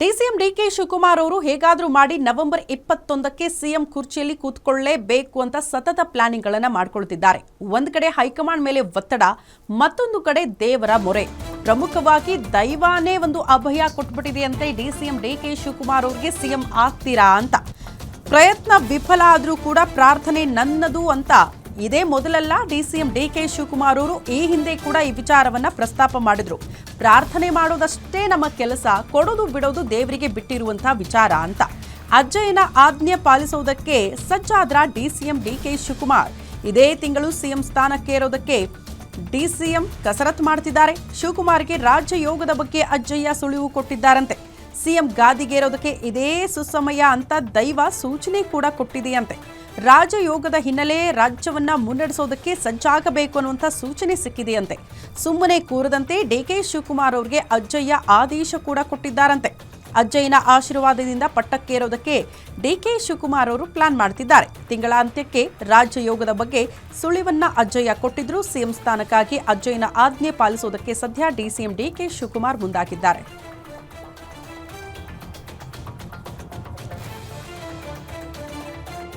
DCM DK Shivakumar ಅವರು ಹೇಗಾದರೂ ಮಾಡಿ ನವೆಂಬರ್ ಇಪ್ಪತ್ತೊಂದಕ್ಕೆ ಸಿಎಂ ಕುರ್ಚಿಯಲ್ಲಿ ಕೂತ್ಕೊಳ್ಳೇಬೇಕು ಅಂತ ಸತತ ಪ್ಲಾನಿಂಗ್ ಗಳನ್ನ ಮಾಡ್ಕೊಳ್ತಿದ್ದಾರೆ. ಒಂದು ಕಡೆ ಹೈಕಮಾಂಡ್ ಮೇಲೆ ಒತ್ತಡ, ಮತ್ತೊಂದು ಕಡೆ ದೇವರ ಮೊರೆ. ಪ್ರಮುಖವಾಗಿ ದೈವಾನೇ ಒಂದು ಅಭಯ ಕೊಟ್ಬಿಟ್ಟಿದೆಯಂತೆ ಡಿಸಿಎಂ ಡಿಕೆ ಶಿವಕುಮಾರ್ ಅವರಿಗೆ ಸಿಎಂ ಆಗ್ತೀರಾ ಅಂತ. ಪ್ರಯತ್ನ ವಿಫಲ ಆದರೂ ಕೂಡ ಪ್ರಾರ್ಥನೆ ನನ್ನದು ಅಂತ ಇದೇ ಮೊದಲಲ್ಲ ಡಿಸಿಎಂ ಡಿಕೆ ಶಿವಕುಮಾರ್ ಅವರು ಈ ಹಿಂದೆ ಕೂಡ ಈ ವಿಚಾರವನ್ನ ಪ್ರಸ್ತಾಪ ಮಾಡಿದ್ರು. ಪ್ರಾರ್ಥನೆ ಮಾಡೋದಷ್ಟೇ ನಮ್ಮ ಕೆಲಸ, ಕೊಡೋದು ಬಿಡೋದು ದೇವರಿಗೆ ಬಿಟ್ಟಿರುವಂತಹ ವಿಚಾರ ಅಂತ. ಅಜ್ಜಯ್ಯನ ಆಜ್ಞೆ ಪಾಲಿಸುವುದಕ್ಕೆ ಸಜ್ಜಾದ್ರ ಡಿಸಿಎಂ ಡಿಕೆ ಶಿವಕುಮಾರ್. ಇದೇ ತಿಂಗಳು ಸಿಎಂ ಸ್ಥಾನಕ್ಕೇರೋದಕ್ಕೆ ಡಿಸಿಎಂ ಕಸರತ್ ಮಾಡ್ತಿದ್ದಾರೆ. ಶಿವಕುಮಾರ್ಗೆ ರಾಜ್ಯ ಯೋಗದ ಬಗ್ಗೆ ಅಜ್ಜಯ್ಯ ಸುಳಿವು ಕೊಟ್ಟಿದ್ದಾರಂತೆ. ಸಿಎಂ ಗಾದಿಗೇರೋದಕ್ಕೆ ಇದೇ ಸುಸಮಯ ಅಂತ ದೈವ ಸೂಚನೆ ಕೂಡ ಕೊಟ್ಟಿದೆಯಂತೆ. ರಾಜಯೋಗದ ಹಿನ್ನೆಲೆ ರಾಜ್ಯವನ್ನ ಮುನ್ನಡೆಸೋದಕ್ಕೆ ಸಜ್ಜಾಗಬೇಕು ಅನ್ನುವಂಥ ಸೂಚನೆ ಸಿಕ್ಕಿದೆಯಂತೆ. ಸುಮ್ಮನೆ ಕೂರದಂತೆ ಡಿಕೆ ಶಿವಕುಮಾರ್ ಅವರಿಗೆ ಅಜ್ಜಯ್ಯ ಆದೇಶ ಕೂಡ ಕೊಟ್ಟಿದ್ದಾರಂತೆ. ಅಜ್ಜಯ್ಯನ ಆಶೀರ್ವಾದದಿಂದ ಪಟ್ಟಕ್ಕೇರೋದಕ್ಕೆ ಡಿಕೆ ಶಿವಕುಮಾರ್ ಅವರು ಪ್ಲಾನ್ ಮಾಡ್ತಿದ್ದಾರೆ. ತಿಂಗಳ ಅಂತ್ಯಕ್ಕೆ ರಾಜ್ಯಯೋಗದ ಬಗ್ಗೆ ಸುಳಿವನ್ನ ಅಜ್ಜಯ್ಯ ಕೊಟ್ಟಿದ್ರು. ಸಿಎಂ ಸ್ಥಾನಕ್ಕಾಗಿ ಅಜ್ಜಯ್ಯನ ಆಜ್ಞೆ ಪಾಲಿಸೋದಕ್ಕೆ ಸದ್ಯ ಡಿಸಿಎಂ ಡಿಕೆ ಶಿವಕುಮಾರ್ ಮುಂದಾಗಿದ್ದಾರೆ.